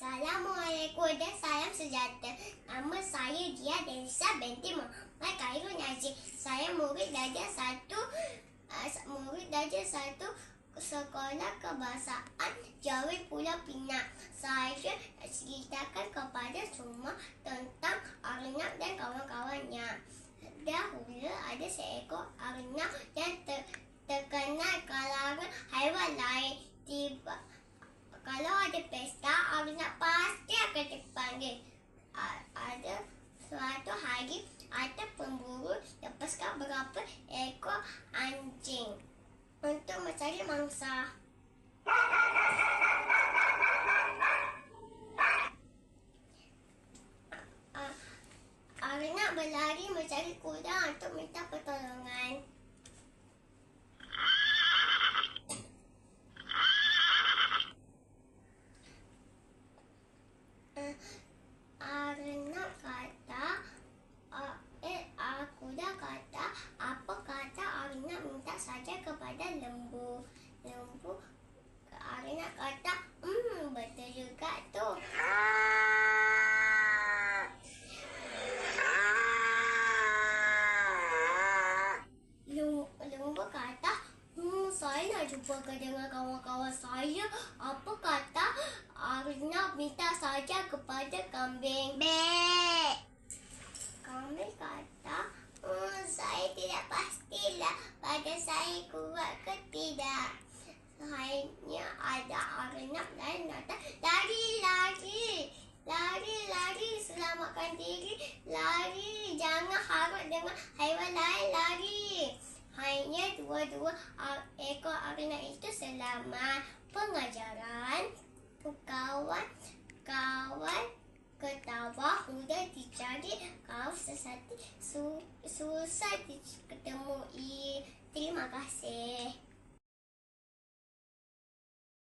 Assalamualaikum dan salam sejahtera. Nama saya Dia Denisa binti Muhammad Khairul Nazir. Saya murid darjah satu, uh, murid darjah satu Sekolah Kebahasaan Jawi Pulau Pinang. Saya ceritakan kepada semua tentang Arnab dan kawan-kawannya. Dahulu ada seekor Arnab yang ter ada pesta, Arnab pasti akan dipanggil. Ada suatu hari, ada pemburu lepaskan berapa ekor anjing untuk mencari mangsa. Arnab berlari mencari kuda untuk minta pertolongan. Arnab kata, eh, aku dah kata, apa kata Arnab minta saja kepada lembu. Lembu, Arnab kata, hmm, betul juga tu. Lembu kata, hmm, saya nak jumpa dengan kawan-kawan saya. Apa kata Arnab minta saja kepada kambing. Be. Kambing kata, hmm, saya tidak pada saya kuat ke tidak. Hanya ada Arnab dan kata, lari, lari. Lari, lari, selamatkan diri. Lari, jangan harap dengan haiwan lain, lari. Hanya dua-dua ekor Arnab itu selamat. Pengajaran kawan kawan ketawa mudah dicari kau sesati su, susah ditemui terima kasih